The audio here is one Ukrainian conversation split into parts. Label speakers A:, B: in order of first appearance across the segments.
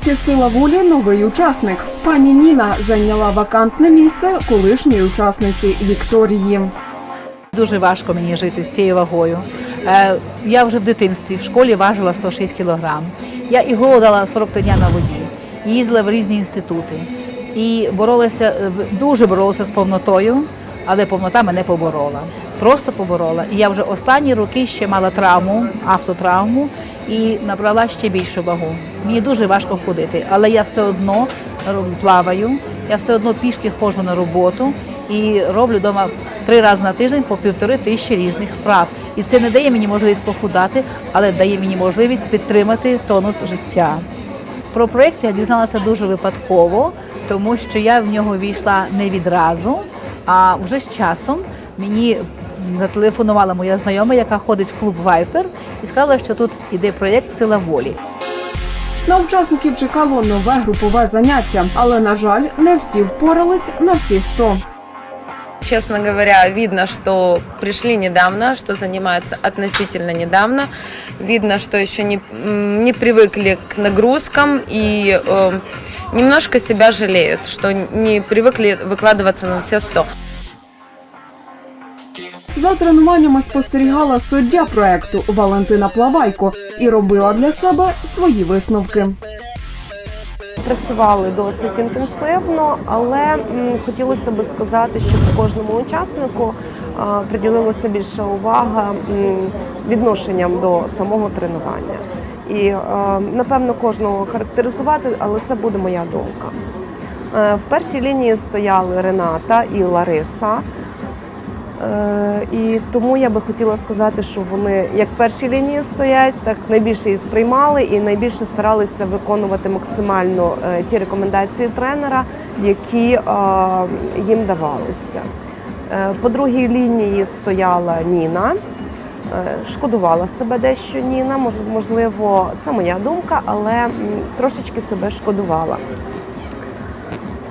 A: проєкті Сила волі новий учасник. Пані Ніна зайняла вакантне місце колишньої учасниці Вікторії.
B: Дуже важко мені жити з цією вагою. Е, Я вже в дитинстві в школі важила 106 кілограм. Я і голодала 43 дня на воді, їздила в різні інститути і боролася е, дуже боролася з повнотою, але повнота мене поборола. Просто поборола. І я вже останні роки ще мала травму, автотравму і набрала ще більшу вагу. Мені дуже важко ходити, але я все одно плаваю, я все одно пішки ходжу на роботу і роблю вдома три рази на тиждень по півтори тисячі різних вправ. І це не дає мені можливість похудати, але дає мені можливість підтримати тонус життя. Про проєкт я дізналася дуже випадково, тому що я в нього війшла не відразу, а вже з часом мені зателефонувала моя знайома, яка ходить в клуб Вайпер, і сказала, що тут іде проєкт Сила волі.
A: На учасників чекало нове групове заняття, але на жаль, не всі впорались на всі сто.
C: Честно говоря, видно, что пришли недавно, что занимаются относительно недавно. Видно, что еще не, м, не привыкли к нагрузкам и э, немножко себя жалеют, что не привыкли выкладываться на все сто.
A: За тренуваннями спостерігала суддя проекту Валентина Плавайко і робила для себе свої висновки.
D: Працювали досить інтенсивно, але хотілося би сказати, що кожному учаснику приділилося більша увага відношенням до самого тренування. І е, напевно кожного характеризувати, але це буде моя думка. Е, В першій лінії стояли Рената і Лариса. Е, І тому я би хотіла сказати, що вони як в першій лінії стоять, так найбільше і сприймали, і найбільше старалися виконувати максимально е, ті рекомендації тренера, які е, їм давалися. По другій лінії стояла Ніна. Шкодувала себе дещо Ніна, мож- можливо, це моя думка, але трошечки себе шкодувала.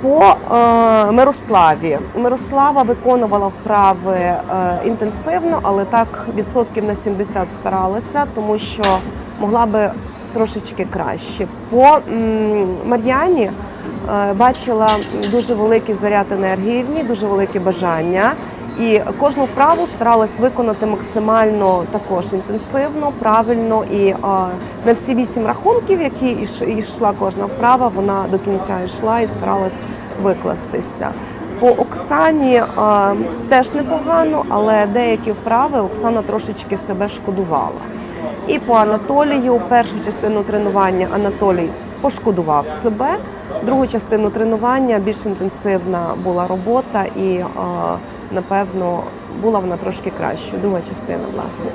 D: По е, Мирославі. Мирослава виконувала вправи е, інтенсивно, але так відсотків на 70 старалася, тому що могла би трошечки краще. По Мар'яні е, бачила дуже великий заряд енергії в ній, дуже велике бажання. І кожну вправу старалась виконати максимально також інтенсивно, правильно і е, на всі вісім рахунків, які йшла кожна вправа, вона до кінця йшла і старалась викластися. По Оксані е, теж непогано, але деякі вправи Оксана трошечки себе шкодувала. І по Анатолію першу частину тренування Анатолій пошкодував себе. Другу частину тренування більш інтенсивна була робота і, е, напевно, була вона трошки кращою. Друга частина, власне.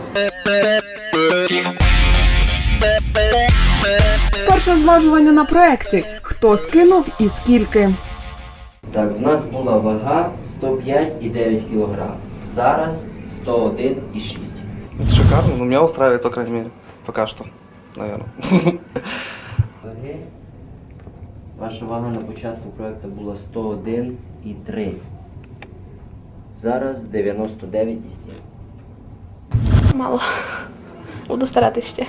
A: Перше зважування на проекті: хто скинув і скільки.
E: Так, в нас була вага 105,9 кг. Зараз 101,6.
F: Это шикарно, но меня устраивает, по крайней мере. Пока что, наверное.
E: Ваги. Ваша вага на початку проекту була 101,3. Зараз 99,7.
G: Мало. Буду старатися ще.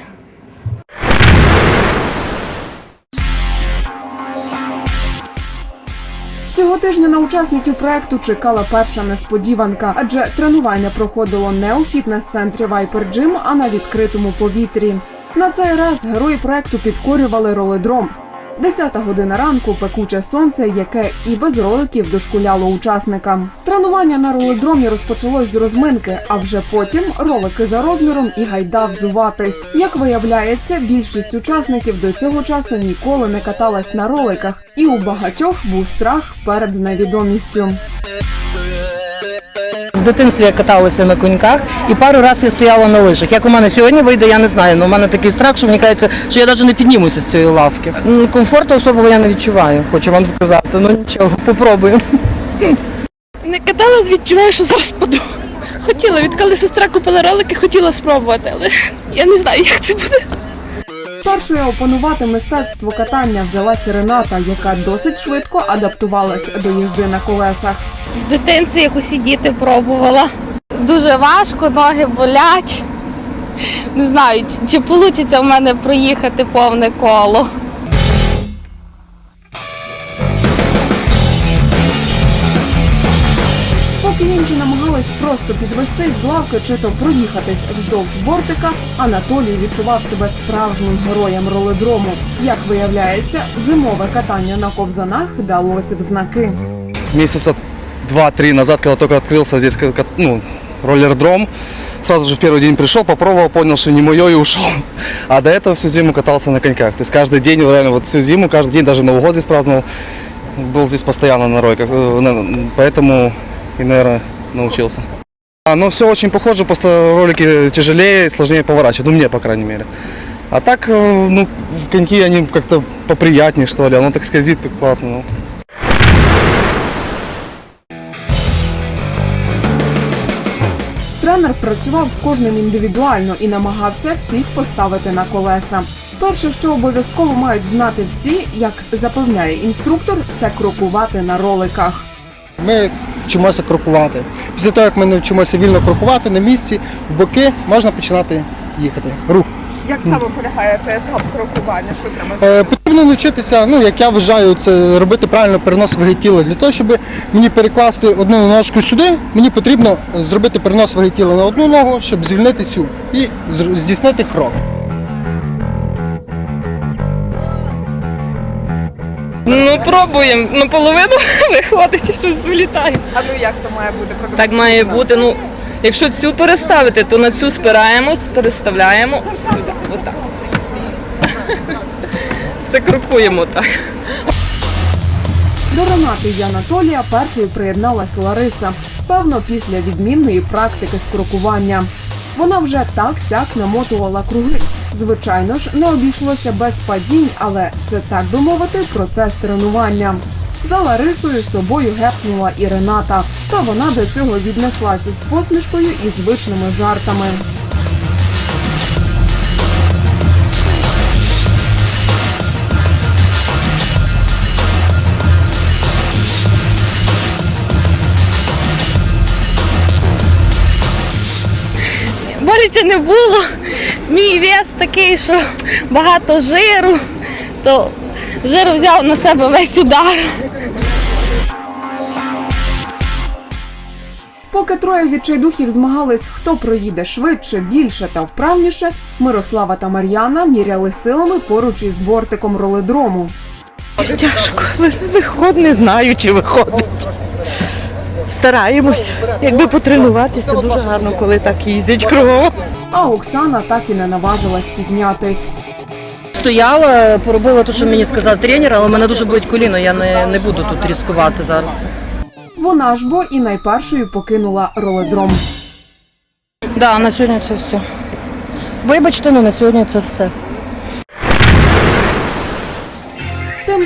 A: Цього тижня на учасників проекту чекала перша несподіванка, адже тренування проходило не у фітнес-центрі Viper Gym, а на відкритому повітрі. На цей раз герої проекту підкорювали роледром. Десята година ранку пекуче сонце, яке і без роликів дошкуляло учасникам. Тренування на роледромі розпочалось з розминки, а вже потім ролики за розміром і гайда взуватись. Як виявляється, більшість учасників до цього часу ніколи не каталась на роликах, і у багатьох був страх перед невідомістю.
H: Дитинстві я каталася на коньках і пару разів я стояла на лижах. Як у мене сьогодні вийде, я не знаю. але у мене такий страх, що мені кажеться, що я навіть не піднімуся з цієї лавки. Комфорту особливо я не відчуваю, хочу вам сказати. Ну нічого, попробую.
G: Не каталась, відчуваю, що зараз паду. Хотіла, відколи сестра купила ролики, хотіла спробувати, але я не знаю, як це буде.
A: Першою опанувати мистецтво катання взялася Рената, яка досить швидко адаптувалась до їзди на колесах.
G: В дитинстві, як усі діти, пробувала. Дуже важко, ноги болять. Не знаю, чи вийде в мене проїхати повне коло.
A: Поки інші намагались просто підвестись з лавки чи то проїхатись вздовж бортика, Анатолій відчував себе справжнім героєм роледрому. Як виявляється, зимове катання на ковзанах далося в знаки.
F: Месяца два-три назад, когда только открылся здесь ка- ка- ну, роллердром, сразу же в первый день пришел, попробовал, понял, что не мое и ушел. А до этого всю зиму катался на коньках. То есть каждый день, реально вот всю зиму, каждый день, даже Новый год здесь праздновал. Был здесь постоянно на роликах, э, на- поэтому и, наверное, научился. А, ну, все очень похоже, просто ролики тяжелее сложнее поворачивать, ну, мне, по крайней мере. А так, э, ну, в коньки они как-то поприятнее, что ли, оно так скользит, так классно. ну.
A: Тренер працював з кожним індивідуально і намагався всіх поставити на колеса. Перше, що обов'язково мають знати всі, як запевняє інструктор, це крокувати на роликах.
I: Ми вчимося крокувати. Після того, як ми навчимося вільно крокувати на місці, в боки можна починати їхати. Рух.
A: Як саме полягає цей етап крокування? Що треба
I: Е, потрібно навчитися, ну як я вважаю, це робити правильно перенос ваги тіла. Для того, щоб мені перекласти одну ножку сюди, мені потрібно зробити перенос ваги тіла на одну ногу, щоб звільнити цю і зр- здійснити крок.
J: Ну, пробуємо. Наполовину виходить і щось вилітає.
A: А ну як то має бути
J: Так має бути. Ну, якщо цю переставити, то на цю спираємось, переставляємо сюди. Отак. Це крокуємо так.
A: До Ренати і Анатолія першою приєдналась Лариса. Певно, після відмінної практики з крокування. Вона вже так сяк намотувала круги. Звичайно ж, не обійшлося без падінь, але це так би мовити процес тренування. За Ларисою собою гепнула і Рената, та вона до цього віднеслася з посмішкою і звичними жартами.
G: Боляче не було. Мій вес такий, що багато жиру, то жир взяв на себе весь удар.
A: Поки троє відчайдухів змагались, хто проїде швидше, більше та вправніше, Мирослава та Мар'яна міряли силами поруч із бортиком роледрому.
K: Тяжко. Виход не знаю, чи виходить. Стараємось. Якби потренуватися, дуже гарно, коли так їздять кругом.
A: А Оксана так і не наважилась піднятись.
H: Стояла, поробила те, що мені сказав тренер, але в мене дуже болить коліно, я не, не буду тут ризикувати зараз.
A: Вона ж бо і найпершою покинула роледром.
H: Да, на сьогодні це все. Вибачте, але на сьогодні це все.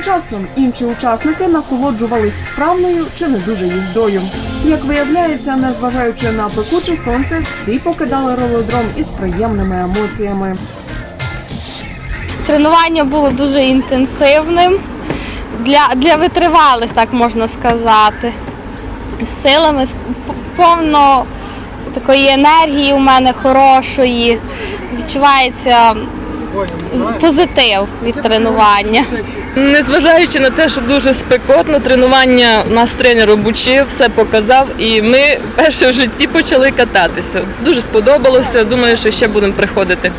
A: Часом інші учасники насолоджувались вправною чи не дуже їздою. Як виявляється, незважаючи на пекуче сонце, всі покидали роледром із приємними емоціями.
G: Тренування було дуже інтенсивним для, для витривалих, так можна сказати. З силами, повно такої енергії у мене хорошої. Відчувається позитив від тренування.
J: Незважаючи на те, що дуже спекотно, тренування нас тренер обучив, все показав, і ми перше в житті почали кататися. Дуже сподобалося. Думаю, що ще будемо приходити.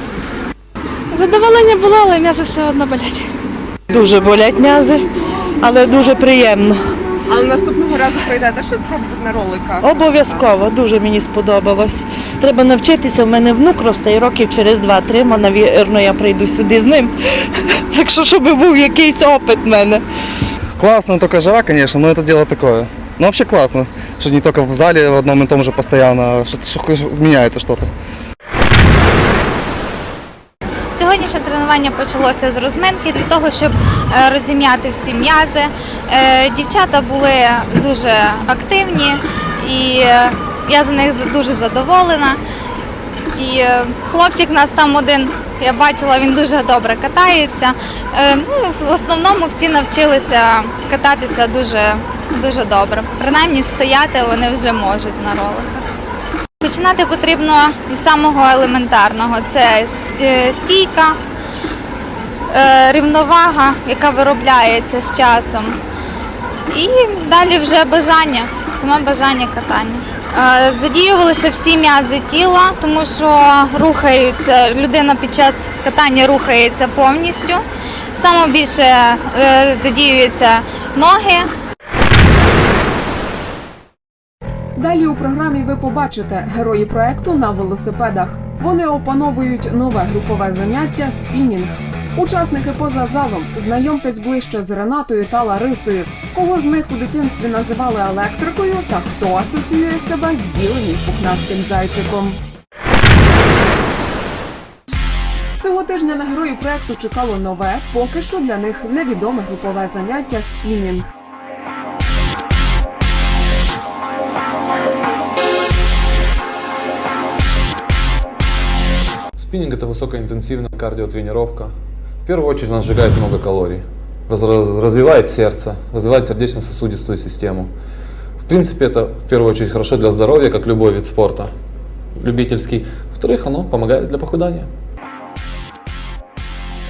G: Задоволення було, але м'язи все одно болять.
K: Дуже болять м'язи, але дуже приємно.
A: Але наступного разу прийдете що спробувати на роликах.
K: Обов'язково, дуже мені сподобалось. Треба навчитися. У мене внук росте і років через 2-3, мо, навірно, я прийду сюди з ним. Так що, щоб був якийсь опит в мене.
F: Классно, только жара, конечно, но это дело такое. Но вообще классно, что не только в зале в одном и том же постоянно, что, что меняется что-то.
L: Сьогоднішнє тренування почалося з розминки для того, щоб е, розім'яти всі м'язи. Е, Дівчата були дуже активні і е, я за них дуже задоволена. І хлопчик у нас там один, я бачила, він дуже добре катається. Ну, в основному всі навчилися кататися дуже, дуже добре. Принаймні стояти вони вже можуть на роликах. Починати потрібно із самого елементарного: це е, стійка, е, рівновага, яка виробляється з часом. І далі вже бажання, саме бажання катання. Е, Задіювалися всі м'язи тіла, тому що рухаються, людина під час катання рухається повністю. Саме більше задіюються ноги,
A: Далі у програмі ви побачите герої проекту на велосипедах. Вони опановують нове групове заняття спінінг. Учасники поза залом знайомтесь ближче з Ренатою та Ларисою. Кого з них у дитинстві називали електрикою та хто асоціює себе з білим і пухнастим зайчиком. Цього тижня на герої проекту чекало нове, поки що для них невідоме групове заняття спінінг.
M: Спиннинг – это высокоинтенсивная кардиотренировка. В первую очередь она сжигает много калорий, раз- раз- развивает сердце, развивает сердечно-сосудистую систему. В принципе, это в первую очередь хорошо для здоровья, как любой вид спорта любительский. Во-вторых, оно помогает для похудания.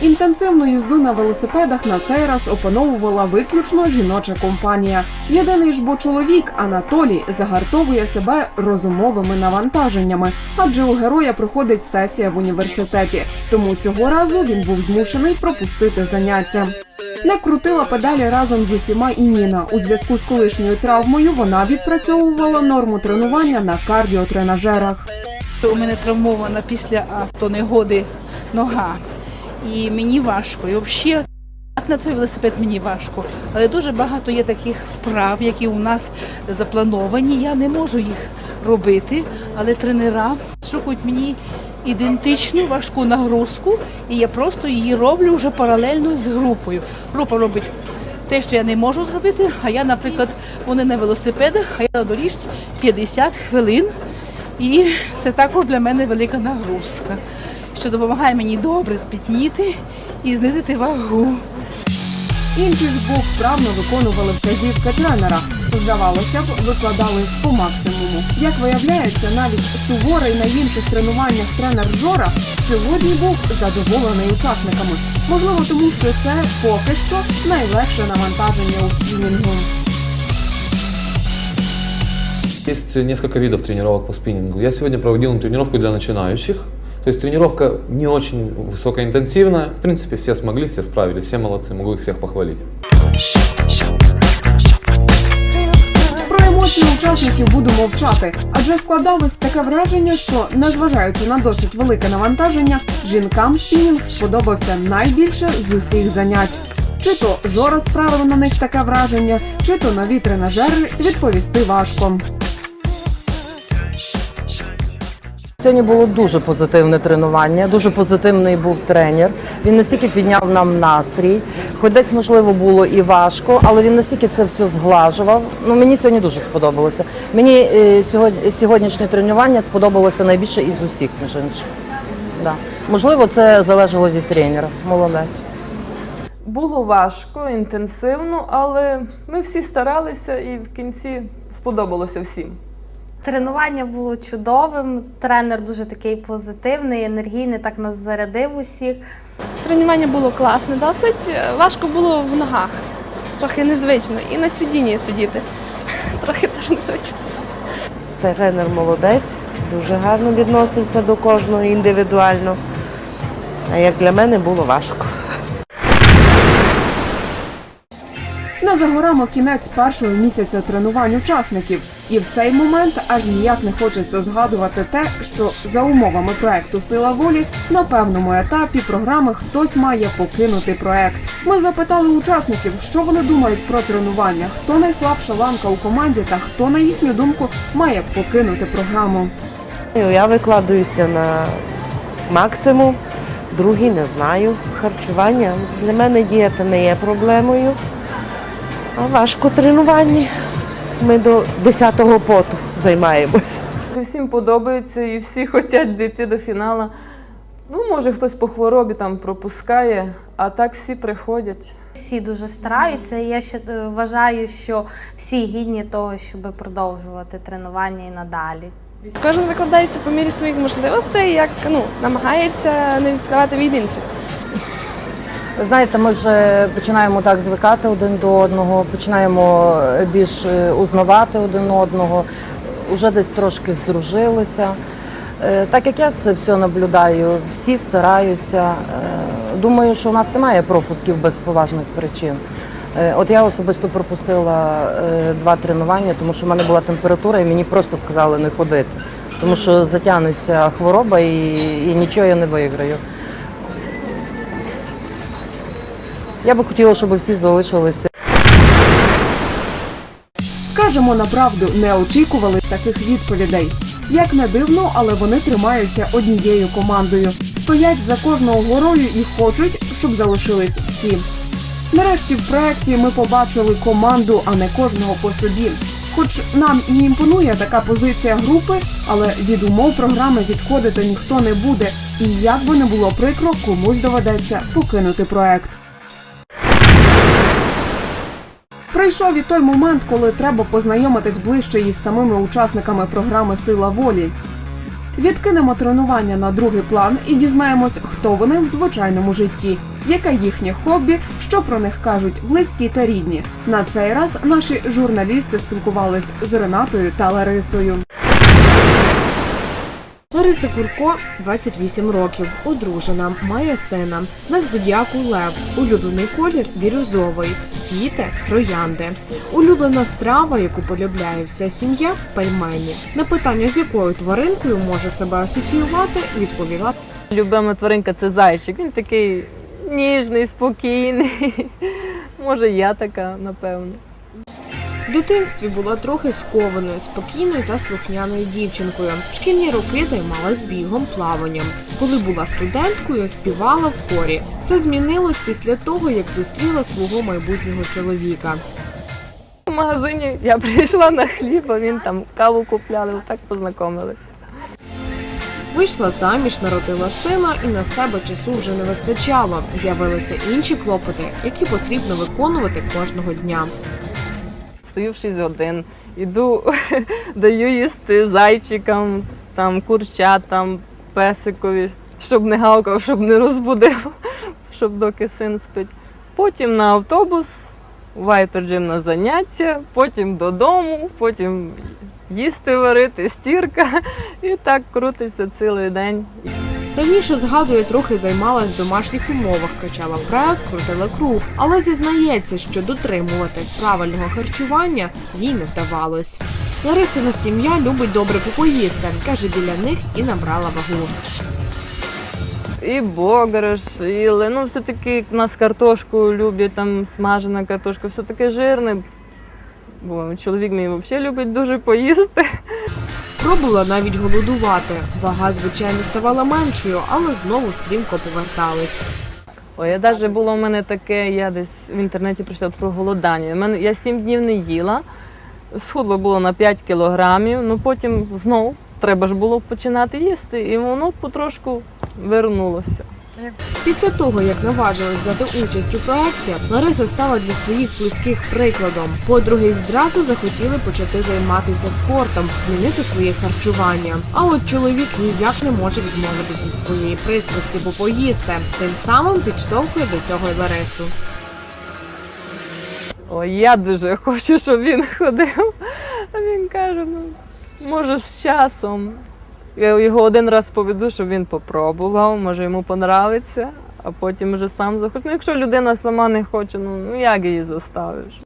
A: Інтенсивну їзду на велосипедах на цей раз опановувала виключно жіноча компанія. Єдиний ж бо чоловік Анатолій загартовує себе розумовими навантаженнями, адже у героя проходить сесія в університеті. Тому цього разу він був змушений пропустити заняття. Не крутила педалі разом з усіма і Ніна. У зв'язку з колишньою травмою вона відпрацьовувала норму тренування на кардіотренажерах.
N: У мене травмована після автонегоди нога. І мені важко. І взагалі на цей велосипед мені важко. Але дуже багато є таких вправ, які у нас заплановані. Я не можу їх робити, але тренера шукають мені ідентичну важку нагрузку, і я просто її роблю вже паралельно з групою. Група робить те, що я не можу зробити, а я, наприклад, вони на велосипедах, а я на доріжці 50 хвилин. І це також для мене велика нагрузка, що допомагає мені добре спітніти і знизити вагу.
A: Інші ж бо вправно виконували вказівки тренера. Здавалося б, викладались по максимуму. Як виявляється, навіть суворий на інших тренуваннях тренер Жора сьогодні був задоволений учасниками. Можливо, тому що це поки що найлегше навантаження у спінінгу.
M: Есть несколько видов тренировок по спиннингу. Я сегодня проводил тренировку для начинающих. То есть тренировка не очень высокоинтенсивная. В принципе, все смогли, все справились, все молодцы, могу их всех похвалить.
A: Про емоції учасників буду мовчати, адже складалось таке враження, що незважаючи на досить велике навантаження, жінкам спінінг сподобався найбільше з усіх занять. Чи то Жора справив на них таке враження, чи то нові тренажери відповісти важко.
H: Сьогодні було дуже позитивне тренування, дуже позитивний був тренер. Він настільки підняв нам настрій, хоч десь можливо було і важко, але він настільки це все зглажував. Ну мені сьогодні дуже сподобалося. Мені е, сьогодні, сьогоднішнє тренування сподобалося найбільше із усіх, між іншим. Да. Можливо, це залежало від тренера. Молодець.
J: Було важко, інтенсивно, але ми всі старалися і в кінці сподобалося всім.
O: Тренування було чудовим. Тренер дуже такий позитивний, енергійний, так нас зарядив усіх. Тренування було класне, досить важко було в ногах. Трохи незвично. І на сидінні сидіти. Трохи теж незвично.
K: Тренер молодець, дуже гарно відносився до кожного індивідуально. А як для мене було важко.
A: Не за горами кінець першого місяця тренувань учасників, і в цей момент аж ніяк не хочеться згадувати те, що за умовами проекту Сила волі на певному етапі програми хтось має покинути проект. Ми запитали учасників, що вони думають про тренування, хто найслабша ланка у команді та хто, на їхню думку, має покинути програму.
K: Я викладаюся на максимум, другий не знаю. Харчування для мене дієта не є проблемою. А важко тренування. Ми до 10-го поту займаємось.
J: Всім подобається і всі хочуть дійти до фіналу. Ну, може, хтось по хворобі там пропускає, а так всі приходять.
O: Всі дуже стараються. і Я ще е, вважаю, що всі гідні того, щоб продовжувати тренування і надалі.
P: Кожен викладається по мірі своїх можливостей, як ну, намагається не відставати від інших.
H: Знаєте, ми вже починаємо так звикати один до одного, починаємо е, більш е, узнавати один одного, вже десь трошки здружилися. Е, Так як я це все наблюдаю, всі стараються. Думаю, що у нас немає пропусків без поважних причин. От я особисто пропустила два тренування, тому що в мене була температура і мені просто сказали не ходити. Тому що затягнеться хвороба і, і нічого я не виграю. Я би хотіла, щоб всі залишилися.
A: Скажемо на правду, не очікували таких відповідей. Як не дивно, але вони тримаються однією командою, стоять за кожного горою і хочуть, щоб залишились всі. Нарешті в проєкті ми побачили команду, а не кожного по собі. Хоч нам і імпонує така позиція групи, але від умов програми відходити ніхто не буде. І як би не було прикро, комусь доведеться покинути проект. Прийшов і той момент, коли треба познайомитись ближче із самими учасниками програми Сила волі. Відкинемо тренування на другий план і дізнаємось, хто вони в звичайному житті, яке їхнє хобі, що про них кажуть близькі та рідні. На цей раз наші журналісти спілкувались з Ренатою та Ларисою.
Q: Лариса Курко 28 років, одружена, має сина, знак зодіаку Лев, улюблений колір бірюзовий, квіти троянди. Улюблена страва, яку полюбляє вся сім'я пельмені. На питання, з якою тваринкою може себе асоціювати, відповіла
J: Любима тваринка це зайчик. Він такий ніжний, спокійний. Може, я така, напевно.
Q: В дитинстві була трохи скованою, спокійною та слухняною дівчинкою. В шкільні роки займалась бігом, плаванням. Коли була студенткою, співала в хорі. Все змінилось після того, як зустріла свого майбутнього чоловіка.
J: В магазині я прийшла на хліб, а він там каву купляли, так познайомилися.
Q: Вийшла заміж, народила сина, і на себе часу вже не вистачало. З'явилися інші клопоти, які потрібно виконувати кожного дня.
J: Стою в 6 годин, іду, даю їсти зайчикам, там, курчатам, песикові, щоб не гавкав, щоб не розбудив, щоб доки син спить. Потім на автобус, Вайперджим на заняття, потім додому, потім їсти варити, стірка. І так крутиться цілий день.
Q: Раніше згадує, трохи займалась в домашніх умовах, качала прес, крутила круг, але зізнається, що дотримуватись правильного харчування їй не вдавалось. Ларисина сім'я любить добре попоїсти, каже, біля них і набрала вагу.
J: І бограш, і ну, все-таки нас картошку люблять, там смажена картошка, все таке жирне. Бо чоловік мій взагалі любить дуже поїсти.
Q: Пробувала навіть голодувати. Вага, звичайно, ставала меншою, але знову стрімко поверталась.
J: Ой, я навіть було в мене таке, я десь в інтернеті прочитала про голодання. Мене, я сім днів не їла, схудло було на 5 кілограмів, ну потім знову треба ж було починати їсти, і воно потрошку вернулося.
Q: Після того, як наважилась взяти участь у проєкті, Лариса стала для своїх близьких прикладом. Подруги відразу захотіли почати займатися спортом, змінити своє харчування. А от чоловік ніяк не може відмовитись від своєї пристрасті, бо поїсти. Тим самим підштовхує до цього й Ларису.
J: Ой, я дуже хочу, щоб він ходив. А він каже, ну, може, з часом. Я його один раз поведу, щоб він попробував, може йому понравиться, а потім вже сам захоче. Ну, якщо людина сама не хоче, ну, ну як її заставиш?